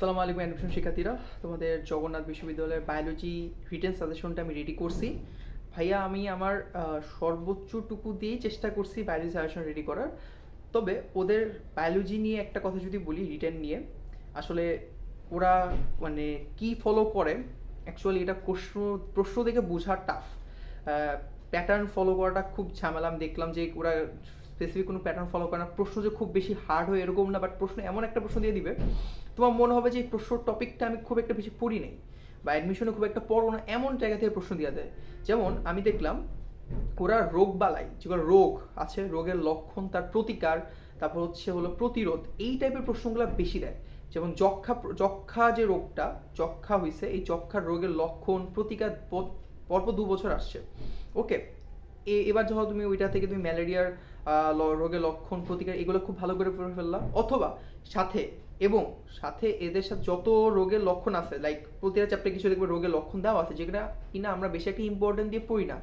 আসসালামু আলাইকুম অ্যাডমিশন শিক্ষার্থীরা, তোমাদের জগন্নাথ বিশ্ববিদ্যালয়ের বায়োলজি রিটেন সাজেশনটা আমি রেডি করছি। ভাইয়া, আমি আমার সর্বোচ্চটুকু দিয়েই চেষ্টা করছি বায়োলজি সাজেশন রেডি করার। তবে ওদের বায়োলজি নিয়ে একটা কথা যদি বলি রিটেন নিয়ে, আসলে ওরা মানে কি ফলো করে অ্যাকচুয়ালি এটা প্রশ্ন প্রশ্ন দেখে বোঝা টাফ প্যাটার্ন ফলো করাটা খুব ঝামেলা। আমি দেখলাম যে ওরা স্পেসিফিক কোনো প্যাটার্ন ফলো করে না। প্রশ্ন যে খুব বেশি হার্ড হয় এরকম না বাট প্রশ্ন এমন একটা প্রশ্ন দিয়ে দিবে তোমার মনে হবে যে এই প্রশ্ন টপিকটা আমি খুব একটা বেশি পড়ি নেই বা অ্যাডমিশনে খুব একটা পড়ো না, এমন জায়গা থেকে প্রশ্ন দিয়ে দেয় যেমন আমি দেখলাম ওরা রোগ বালাই যেগুলো রোগ আছে, রোগের লক্ষণ, তার প্রতিকার, তারপর হচ্ছে হলো প্রতিরোধ, এই টাইপের প্রশ্নগুলো বেশি দেয়। যেমন যক্ষা যক্ষা যে রোগটা, যক্ষা হয়েছে এই যক্ষার রোগের লক্ষণ, প্রতিকার পরপর দু বছর আসছে। ওকে এবার যখন তুমি ওইটা থেকে তুমি ম্যালেরিয়ার রোগের লক্ষণ, প্রতিকার, এগুলো খুব ভালো করে পড়ে ফেললাম। অথবা সাথে, এবং সাথে এদের সাথে যত রোগের লক্ষণ আছে লাইক প্রতিটা চ্যাপ্টারে কিছু দেখবে রোগের লক্ষণ দেওয়া আছে, যেগুলো কিনা আমরা বেশি একটা ইম্পর্টেন্ট দিয়ে পড়ি না,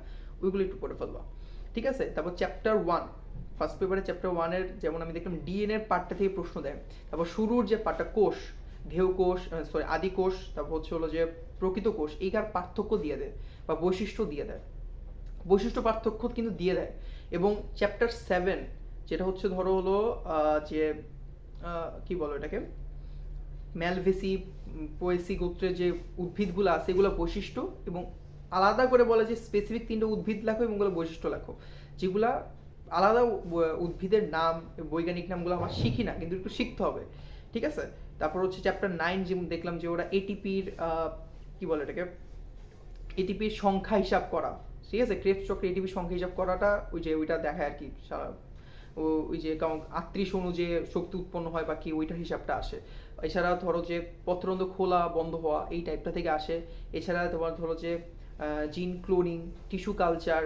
ওইগুলো একটু পড়ে ফেলবা। ঠিক আছে? তারপর চ্যাপ্টার ওয়ান ফার্স্ট পেপারে চ্যাপ্টার ওয়ানের যেমন আমি দেখলাম ডিএনএর পার্টটা থেকে প্রশ্ন দেয়। তারপর শুরুর যে পার্টটা কোষ ঢেউ কোষ সরি আদি কোষ, তারপর হচ্ছে হলো যে প্রকৃত কোষ এইকার পার্থক্য দিয়ে দেয় বা বৈশিষ্ট্য দিয়ে দেয়। বৈশিষ্ট্য পার্থক্য কিন্তু দিয়ে দেয়। এবং চ্যাপ্টার সেভেন যেটা হচ্ছে ধরো হলো যে কি বলো এটাকে ম্যালভেসি পোয়েসি গোত্রের যে উদ্ভিদগুলো আছে, এগুলো বৈশিষ্ট্য এবং আলাদা করে বলে যে স্পেসিফিক তিনটে উদ্ভিদ লেখো এবং ওগুলো বৈশিষ্ট্য লেখো। যেগুলা আলাদা উদ্ভিদের নাম, বৈজ্ঞানিক নামগুলো আমার শিখি না, কিন্তু একটু শিখতে হবে। ঠিক আছে? তারপর হচ্ছে চ্যাপ্টার নাইন যেমন দেখলাম যে ওরা এটিপির কি বলে এটাকে এটিপির সংখ্যা হিসাব করা। ঠিক আছে ক্রেফ চক্রে এটিপির সংখ্যা হিসাব করাটা ওই যে ওইটা দেখায় আর কি ওই যে কারণ আটত্রিশ অনু যে শক্তি উৎপন্ন হয় বা কি ওইটার হিসাবটা আসে। এছাড়া ধরো যে পত্রন্দ খোলা বন্ধ হওয়া এই টাইপটা থেকে আসে। এছাড়া তোমার ধরো যে gene cloning tissue culture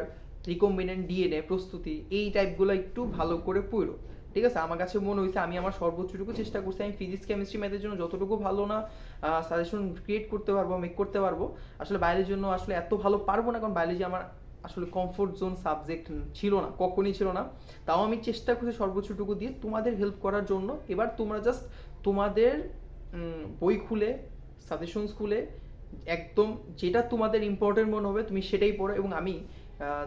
recombinant DNA প্রস্তুতি এই টাইপগুলো একটু ভালো করে পড়ো ঠিক আছে? আমার কাছে মনে হয়েছে আমি আমার সর্বোচ্চটুকু চেষ্টা করছি। আমি ফিজিক্স কেমিস্ট্রি ম্যাথের জন্য যতটুকু ভালো না সাজেশন ক্রিয়েট করতে পারব মেক করতে পারব, আসলে বাইরের জন্য আসলে এত ভালো পারব না, কারণ বায়োলজি আমার আসলে কমফোর্ট জোন সাবজেক্ট ছিল না, কখনই ছিল না। তাও আমি চেষ্টা করছি সর্বোচ্চটুকু দিয়ে তোমাদের হেল্প করার জন্য। এবার তোমরা জাস্ট তোমাদের বই খুলে সাজেশনস খুলে, একদম যেটা তোমাদের ইম্পর্টেন্ট মনে হবে তুমি সেটাই পড়ো এবং আমি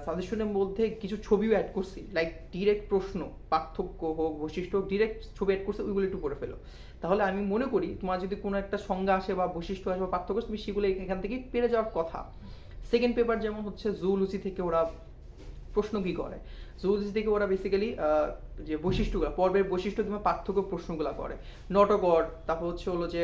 সাজেশনের মধ্যে কিছু ছবিও অ্যাড করছি। লাইক ডিরেক্ট প্রশ্ন, পার্থক্য হোক, বৈশিষ্ট্য হোক ডিরেক্ট ছবি অ্যাড করছে, ওইগুলো একটু পড়ে ফেলো। তাহলে আমি মনে করি, তোমার যদি কোনো একটা সংজ্ঞা আসে বা বৈশিষ্ট্য আসে বা পার্থক্য তুমি সেগুলো এখান থেকে পেরে যাওয়ার কথা। সেকেন্ড পেপার যেমন হচ্ছে জুলুসি থেকে ওরা প্রশ্ন কি করে? জুলজি থেকে ওরা বেসিক্যালি যে বৈশিষ্ট্যগুলো, পর্বের বৈশিষ্ট্য কিংবা পার্থক্য প্রশ্নগুলো করে। নটগড় তারপর হচ্ছে হলো যে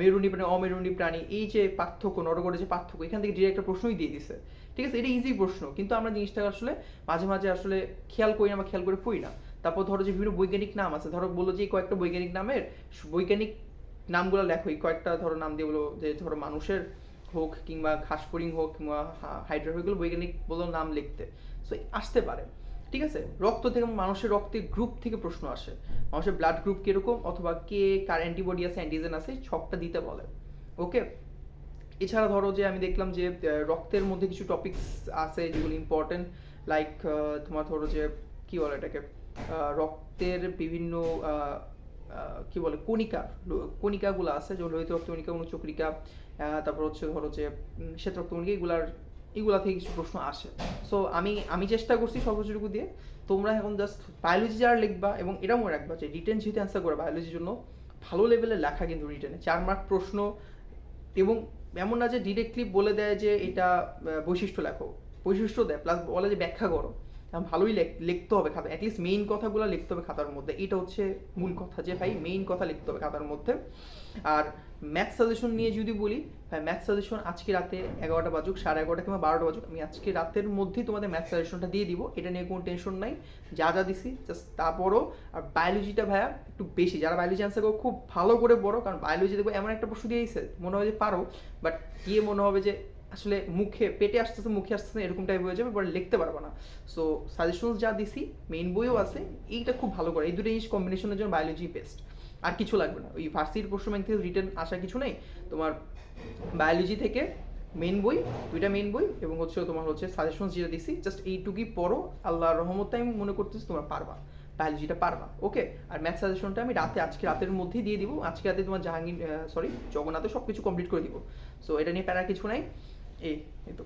মেরুনি প্রাণী অমেরুনি প্রাণী, এই যে পার্থক্য নটগড়ের যে পার্থক্য, এখান থেকে ডিরেক্ট একটা প্রশ্নই দিয়ে দিছে। ঠিক আছে? এটা ইজি প্রশ্ন, কিন্তু আমরা জিনিসটা আসলে মাঝে মাঝে আসলে খেয়াল করি না বা খেয়াল করে পড়ি না। তারপর ধরো যে বিভিন্ন বৈজ্ঞানিক নাম আছে, ধরো বলল যে কয়েকটা বৈজ্ঞানিক নামের বৈজ্ঞানিক নামগুলো লেখো, এই কয়েকটা ধরো নাম দিয়ে বলো যে ধরো মানুষের হোক কিংবা ঘাসফড়িং হোক কিংবা হাইড্রা এগুলো বৈজ্ঞানিক বলো নাম লিখতে। সো আসতে পারে। ঠিক আছে? রক্ত থেকে মানুষের রক্তের গ্রুপ থেকে প্রশ্ন আসে। মানুষের ব্লাড গ্রুপ কীরকম? অথবা কে কার অ্যান্টিবডি আছে অ্যান্টিজেন আছে ছকটা দিতে বলে। ওকে এছাড়া ধরো যে আমি দেখলাম যে রক্তের মধ্যে কিছু টপিকস আছে যেগুলো ইম্পর্টেন্ট লাইক তোমার ধরো যে, কি বলে এটাকে? রক্তের বিভিন্ন কি বলে? কণিকা কণিকাগুলো আছে যে লোহিত রক্ত কণিকা, অনুচক্রিকা তারপর হচ্ছে ধরো যে শ্বেত রক্ত কণিকা, এগুলার এগুলা থেকে কিছু প্রশ্ন আসে। সো আমি আমি চেষ্টা করছি সর্বোচ্চটুকু দিয়ে। তোমরা এখন জাস্ট বায়োলজি যারা লিখবা এবং এটা মনে রাখবা যে রিটেন যেহেতু অ্যান্সার করে বায়োলজির জন্য, ভালো লেভেলের লেখা কিন্তু রিটেনে চার মার্ক প্রশ্ন এবং এমন না যে ডিরেক্টলি বলে দেয় যে এটা বৈশিষ্ট্য লেখো। বৈশিষ্ট্য দেয় প্লাস বলে যে ব্যাখ্যা করো। ভালোই লেখ- লিখতে হবে খাতা অ্যাটলিস্ট মেইন কথাগুলো লিখতে হবে খাতার মধ্যে। এটা হচ্ছে মূল কথা যে ভাই মেইন কথা লিখতে হবে খাতার মধ্যে। আর ম্যাথ সাজেশন নিয়ে যদি বলি, ভাই ম্যাথ সাজেশন আজকে রাতে এগারোটা বাজুক, সাড়ে এগারোটা কিংবা বারোটা বাজুক, আমি আজকে রাতের মধ্যেই তোমাদের ম্যাথ সাজেশনটা দিয়ে দিব। এটা নিয়ে কোনো টেনশন নাই। যা যা দিছি জাস্ট তারপরও আর বায়োলজিটা ভাইয়া একটু বেশি। যারা বায়োলজি অ্যান্সার করো, খুব ভালো করে পড়ো। কারণ বায়োলজি দেখব এমন একটা প্রশ্ন দিয়েছে, মনে হয় যে পারো। বাট গিয়ে মনে হবে যে আসলে মুখে পেটে আসতেছে মুখে আসতেছে এরকম টাইপ হয়ে যাবে পরে লিখতে পারব না। সো সাজেশন যা দিছি মেইন বইও আছে এইটা খুব ভালো করে। এই দুটো জিনিস কম্বিনেশনের জন্য বায়োলজি বেস্ট আর কিছু লাগবে না। ওই ভার্সিটির প্রশ্ন ব্যাংক থেকে রিটার্ন আসা কিছু নেই। তোমার বায়োলজি থেকে মেন বই দুইটা মেন বই এবং হচ্ছে তোমার হচ্ছে সাজেশন যেটা দিছি জাস্ট এইটুকুই পড়ো। আল্লাহর রহমতে আমি মনে করতেছি তোমরা পারবা। বায়োলজিটা পারবা। ওকে আর ম্যাথ সাজেশনটা আমি রাতে আজকে রাতের মধ্যেই দিয়ে দিব। আজকে রাতে তোমার জাহাঙ্গীর সরি জগন্নাথে সব কিছু কমপ্লিট করে দিব। সো এটা নিয়ে প্যারা কিছু নাই। এই এই তো